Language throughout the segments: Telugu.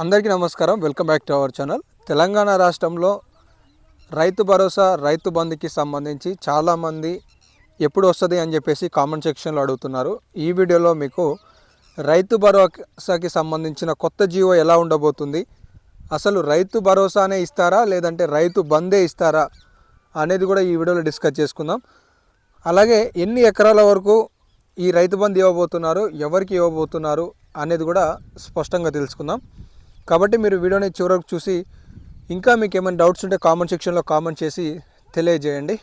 అందరికీ నమస్కారం. Welcome back to our channel Telangana రాష్ట్రంలో రైతు భరోసా రైతు బంధుకి సంబంధించి చాలామంది ఎప్పుడు వస్తుంది అని చెప్పేసి కామెంట్ సెక్షన్లో అడుగుతున్నారు. ఈ వీడియోలో మీకు రైతు భరోసాకి సంబంధించిన కొత్త జీవో ఎలా ఉండబోతుంది అసలు రైతు భరోసానే ఇస్తారా లేదంటే రైతు బందే ఇస్తారా అనేది కూడా ఈ వీడియోలో డిస్కస్ చేసుకుందాం. అలాగే ఎన్ని ఎకరాల వరకు ఈ రైతు బంధు ఇవ్వబోతున్నారు ఎవరికి ఇవ్వబోతున్నారు అనేది కూడా స్పష్టంగా తెలుసుకుందాం. కాబట్టి మీరు వీడియోని చివరకు చూసి ఇంకా మీకు ఏమైనా డౌట్స్ ఉంటే కామెంట్ సెక్షన్లో కామెంట్ చేసి తెలియజేయండి.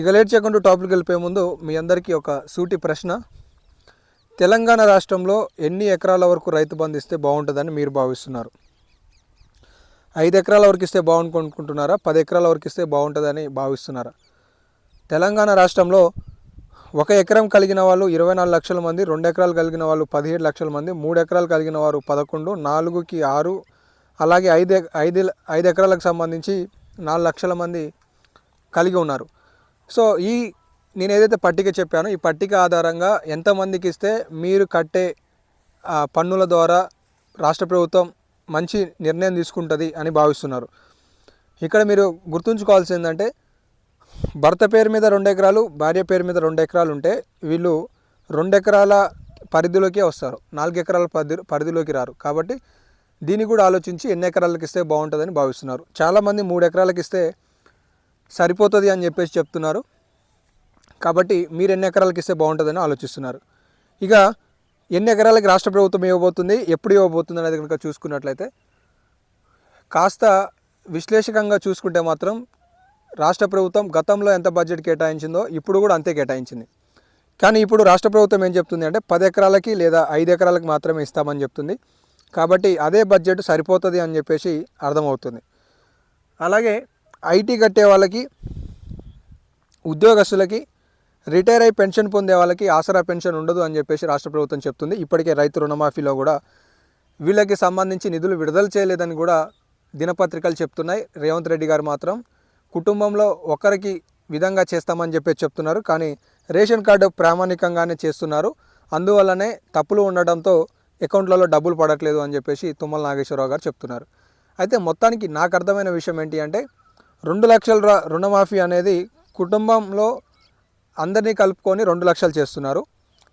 ఇక లేట్ చేయకుండా టాపిక్ వెళ్ళిపోయే ముందు మీ అందరికీ ఒక సూటి ప్రశ్న. తెలంగాణ రాష్ట్రంలో ఎన్ని ఎకరాల వరకు రైతు బంధు ఇస్తే బాగుంటుందని మీరు భావిస్తున్నారు? ఐదు ఎకరాల వరకు ఇస్తే బాగుంటుకుంటున్నారా పది ఎకరాల వరకు ఇస్తే బాగుంటుందని భావిస్తున్నారా? తెలంగాణ రాష్ట్రంలో ఒక ఎకరం కలిగిన వాళ్ళు ఇరవై నాలుగు లక్షల మంది రెండు ఎకరాలు కలిగిన వాళ్ళు పదిహేడు లక్షల మంది మూడు ఎకరాలు కలిగిన వారు పదకొండు నాలుగుకి ఆరు అలాగే ఐదు ఐదు ఐదు ఎకరాలకు సంబంధించి నాలుగు లక్షల మంది కలిగి ఉన్నారు. సో ఈ నేను ఏదైతే పట్టిక చెప్పానో ఈ పట్టిక ఆధారంగా ఎంతమందికి ఇస్తే మీరు కట్టే ఆ, పన్నుల ద్వారా రాష్ట్ర ప్రభుత్వం మంచి నిర్ణయం తీసుకుంటుంది అని భావిస్తున్నారు. ఇక్కడ మీరు గుర్తుంచుకోవాల్సింది ఏంటంటే భర్త పేరు మీద రెండు ఎకరాలు భార్య పేరు మీద రెండు ఎకరాలు ఉంటే వీళ్ళు రెండు ఎకరాల పరిధిలోకే వస్తారు. నాలుగు ఎకరాల పరిధి పరిధిలోకి రారు. కాబట్టి దీన్ని కూడా ఆలోచించి ఎన్ని ఎకరాలకు ఇస్తే బాగుంటుందని భావిస్తున్నారు. చాలామంది మూడు ఎకరాలకు ఇస్తే సరిపోతుంది అని చెప్పేసి చెప్తున్నారు. కాబట్టి మీరు ఎన్ని ఎకరాలకు ఇస్తే బాగుంటుందని ఆలోచిస్తున్నారు. ఇక ఎన్ని ఎకరాలకి రాష్ట్ర ప్రభుత్వం ఇవ్వబోతుంది ఎప్పుడు ఇవ్వబోతుంది అనేది కనుక చూసుకున్నట్లయితే కాస్త విశ్లేషకంగా చూసుకుంటే మాత్రం రాష్ట్ర ప్రభుత్వం గతంలో ఎంత బడ్జెట్ కేటాయించిందో ఇప్పుడు కూడా అంతే కేటాయించింది. కానీ ఇప్పుడు రాష్ట్ర ప్రభుత్వం ఏం చెప్తుంది అంటే పది ఎకరాలకి లేదా ఐదు ఎకరాలకి మాత్రమే ఇస్తామని చెప్తుంది. కాబట్టి అదే బడ్జెట్ సరిపోతుంది అని చెప్పేసి అర్థమవుతుంది. అలాగే ఐటీ కట్టే వాళ్ళకి ఉద్యోగస్తులకి రిటైర్ అయి పెన్షన్ పొందే వాళ్ళకి ఆసరా పెన్షన్ ఉండదు అని చెప్పేసి రాష్ట్ర ప్రభుత్వం చెప్తుంది. ఇప్పటికే రైతు రుణమాఫీలో కూడా వీళ్ళకి సంబంధించి నిధులు విడుదల చేయలేదని కూడా దినపత్రికలు చెప్తున్నాయి. రేవంత్ రెడ్డి గారు మాత్రం కుటుంబంలో ఒకరికి విధంగా చేస్తామని చెప్పి చెప్తున్నారు. కానీ రేషన్ కార్డు ప్రామాణికంగానే చేస్తున్నారు. అందువల్లనే తప్పులు ఉండడంతో అకౌంట్లలో డబ్బులు పడట్లేదు అని చెప్పేసి తుమ్మల నాగేశ్వరరావు గారు చెప్తున్నారు. అయితే మొత్తానికి నాకు అర్థమైన విషయం ఏంటి అంటే రెండు లక్షల రుణమాఫీ అనేది కుటుంబంలో అందరినీ కలుపుకొని రెండు లక్షలు చేస్తున్నారు.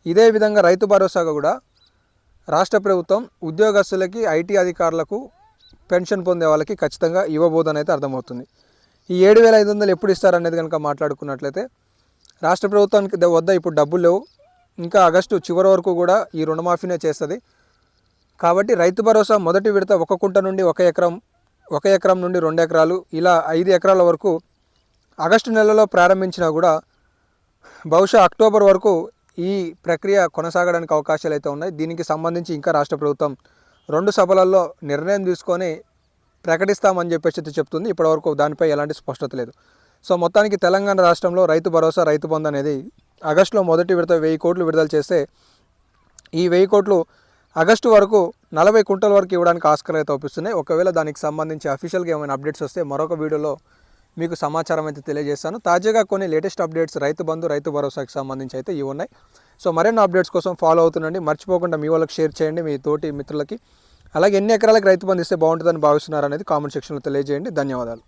ఇదే విధంగా రైతు భరోసాగా కూడా రాష్ట్ర ప్రభుత్వం ఉద్యోగస్తులకి ఐటీ అధికారులకు పెన్షన్ పొందే వాళ్ళకి ఖచ్చితంగా ఇవ్వబోదని అయితే అర్థమవుతుంది. ఈ ఏడు వేల ఐదు వందలు ఎప్పుడు ఇస్తారనేది కనుక మాట్లాడుకున్నట్లయితే రాష్ట్ర ప్రభుత్వానికి వద్ద ఇప్పుడు డబ్బులు లేవు. ఇంకా ఆగస్టు చివరి వరకు కూడా ఈ రుణమాఫీనే చేస్తుంది. కాబట్టి రైతు భరోసా మొదటి విడత ఒక కుంట నుండి ఒక ఎకరం ఒక ఎకరం నుండి రెండు ఎకరాలు ఇలా ఐదు ఎకరాల వరకు ఆగస్టు నెలలో ప్రారంభించినా కూడా బహుశా అక్టోబర్ వరకు ఈ ప్రక్రియ కొనసాగడానికి అవకాశాలు అయితే ఉన్నాయి. దీనికి సంబంధించి ఇంకా రాష్ట్ర ప్రభుత్వం రెండు సభలలో నిర్ణయం తీసుకొని ప్రకటిస్తామని చెప్పేసి అయితే చెప్తుంది. ఇప్పటివరకు దానిపై ఎలాంటి స్పష్టత లేదు. సో మొత్తానికి తెలంగాణ రాష్ట్రంలో రైతు భరోసా రైతు బంధు అనేది ఆగస్టులో మొదటి విడత వెయ్యి కోట్లు విడుదల చేస్తే ఈ వెయ్యి కోట్లు ఆగస్టు వరకు నలభై కుంటల వరకు ఇవ్వడానికి ఆస్కారం అయితే అవుపిస్తున్నాయి ఒకవేళ దానికి సంబంధించి అఫీషియల్గా ఏమైనా అప్డేట్స్ వస్తే మరొక వీడియోలో మీకు సమాచారం అయితే తెలియజేస్తాను. తాజాగా కొన్ని లేటెస్ట్ అప్డేట్స్ రైతు బంధు రైతు భరోసాకి సంబంధించి అయితే ఇవి ఉన్నాయి. సో మరిన్ని అప్డేట్స్ కోసం ఫాలో అవుతుండండి. మర్చిపోకుండా మీ వాళ్ళకి షేర్ చేయండి. మీ తోటి మిత్రులకి అలాగే ఎన్ని ఎకరాలకు రైతు బంధిస్తే బాగుంటుందని భావిస్తున్నారు అనేది కామెంట్ సెక్షన్లో తెలియజేయండి. ధన్యవాదాలు.